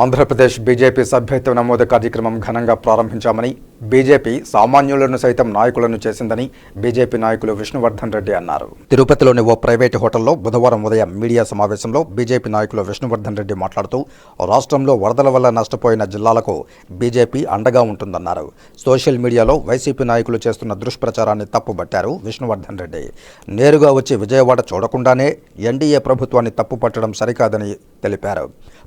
Andhra Pradesh BJP సభ్యత్వ నమోదు కార్యక్రమం ఘనంగా ప్రారంభించామని బీజేపీ సామాన్యులను సైతం నాయకులను చేసిందని బీజేపీ నాయకులు విష్ణువర్ధన్ రెడ్డి అన్నారు. తిరుపతిలోని ఓ ప్రైవేటు హోటల్లో బుధవారం ఉదయం మీడియా సమావేశంలో బీజేపీ నాయకులు విష్ణువర్ధన్ రెడ్డి మాట్లాడుతూ రాష్ట్రంలో వరదల వల్ల నష్టపోయిన జిల్లాలకు బీజేపీ అండగా ఉంటుందన్నారు. సోషల్ మీడియాలో వైసీపీ నాయకులు చేస్తున్న దుష్ప్రచారాన్ని తప్పుబట్టారు విష్ణువర్ధన్ రెడ్డి. నేరుగా వచ్చి విజయవాడ చూడకుండానే ఎన్డీఏ ప్రభుత్వాన్ని తప్పుపట్టడం సరికాదని తెలిపారు.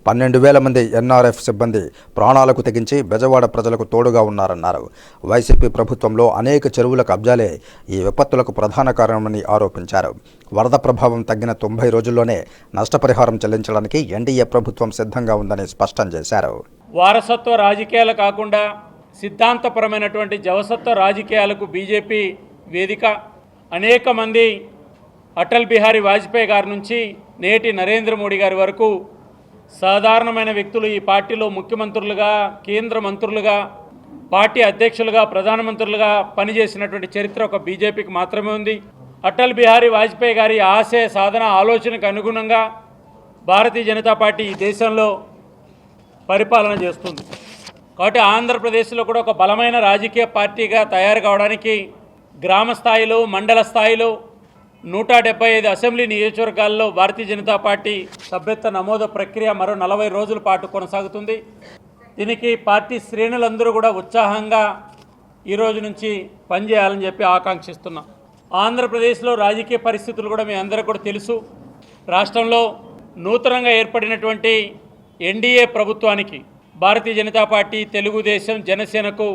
పన్నెండు వేల మంది ఎన్ఆర్ఎఫ్ సిబ్బంది ప్రాణాలకు తెగించి బెజవాడ ప్రజలకు తోడుగా ఉన్నారన్నారు. వైసీపీ ప్రభుత్వంలో అనేక చెరువుల కబ్జాలే ఈ విపత్తులకు ప్రధాన కారణమని ఆరోపించారు. వరద ప్రభావం తగ్గిన తొంభై రోజుల్లోనే నష్టపరిహారం చెల్లించడానికి ఎన్డీఏ ప్రభుత్వం సిద్ధంగా ఉందని స్పష్టం చేశారు. వారసత్వ రాజకీయాలు కాకుండా సిద్ధాంతపరమైనటువంటి జవసత్వ రాజకీయాలకు బీజేపీ వేదిక. అనేక మంది అటల్ బిహారీ వాజ్పేయి గారి నుంచి నేటి నరేంద్ర మోడీ గారి వరకు సాధారణమైన వ్యక్తులు ఈ పార్టీలో ముఖ్యమంత్రులుగా కేంద్ర మంత్రులుగా పార్టీ అధ్యక్షులుగా ప్రధానమంత్రులుగా పనిచేసినటువంటి చరిత్ర ఒక బీజేపీకి మాత్రమే ఉంది. అటల్ బిహారీ వాజ్పేయి గారి ఆశయ సాధన ఆలోచనకు అనుగుణంగా భారతీయ జనతా పార్టీ ఈ దేశంలో పరిపాలన చేస్తుంది. కాబట్టి ఆంధ్రప్రదేశ్లో కూడా ఒక బలమైన రాజకీయ పార్టీగా తయారు కావడానికి గ్రామ స్థాయిలో మండల స్థాయిలో నూట డెబ్బై ఐదు అసెంబ్లీ నియోజకవర్గాల్లో భారతీయ జనతా పార్టీ సభ్యత్వ నమోదు ప్రక్రియ మరో నలభై రోజుల పాటు కొనసాగుతుంది. దీనికి పార్టీ శ్రేణులందరూ కూడా ఉత్సాహంగా ఈ రోజు నుంచి పనిచేయాలని చెప్పి ఆకాంక్షిస్తున్నాం. ఆంధ్రప్రదేశ్లో రాజకీయ పరిస్థితులు కూడా మీ అందరికీ కూడా తెలుసు. రాష్ట్రంలో నూతనంగా ఏర్పడినటువంటి ఎన్డీఏ ప్రభుత్వానికి భారతీయ జనతా పార్టీ తెలుగుదేశం జనసేనకు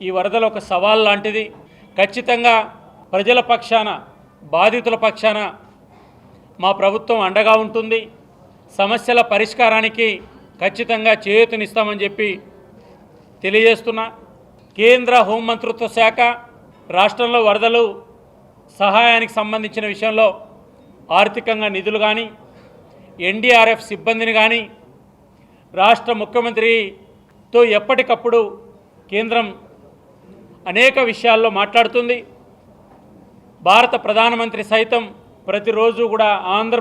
ఈ వరదలు ఒక సవాల్ లాంటిది. ఖచ్చితంగా ప్రజల పక్షాన బాధితుల పక్షాన మా ప్రభుత్వం అండగా ఉంటుంది. సమస్యల పరిష్కారానికి ఖచ్చితంగా చేయూతనిస్తామని చెప్పి తెలియజేస్తున్నా. కేంద్ర హోంమంత్రిత్వ శాఖ రాష్ట్రంలో వరదలు సహాయానికి సంబంధించిన విషయంలో ఆర్థికంగా నిధులు కానీ ఎన్డీఆర్ఎఫ్ సిబ్బందిని కానీ రాష్ట్ర ముఖ్యమంత్రితో ఎప్పటికప్పుడు కేంద్రం అనేక విషయాల్లో మాట్లాడుతుంది. భారత ప్రధానమంత్రి సైతం ప్రతిరోజు కూడా ఆంధ్ర